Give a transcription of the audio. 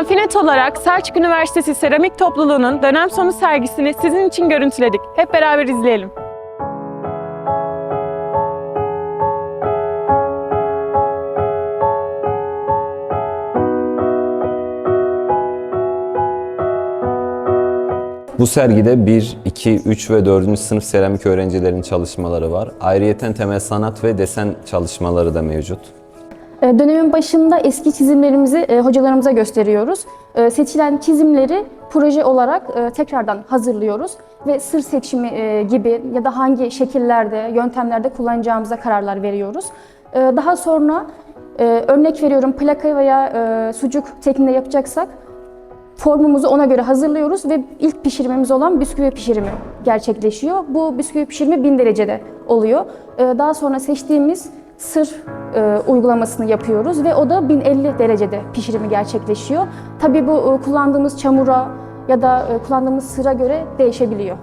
Sanfinet olarak Selçuk Üniversitesi Seramik Topluluğu'nun dönem sonu sergisini sizin için görüntüledik. Hep beraber izleyelim. Bu sergide 1, 2, 3 ve 4. sınıf seramik öğrencilerin çalışmaları var. Ayrıyeten temel sanat ve desen çalışmaları da mevcut. E, Dönemin başında eski çizimlerimizi e, hocalarımıza gösteriyoruz. E, Seçilen çizimleri proje olarak tekrardan hazırlıyoruz ve sır seçimi gibi ya da hangi şekillerde, yöntemlerde kullanacağımıza kararlar veriyoruz. Daha sonra örnek veriyorum plaka veya sucuk tekniğinde yapacaksak formumuzu ona göre hazırlıyoruz ve ilk pişirmemiz olan bisküvi pişirimi gerçekleşiyor. Bu bisküvi pişirimi 1000 derecede oluyor. Daha sonra seçtiğimiz sır e, uygulamasını yapıyoruz ve o da 1050 derecede pişirimi gerçekleşiyor. Tabii bu e, kullandığımız çamura ya da e, kullandığımız sıra göre değişebiliyor.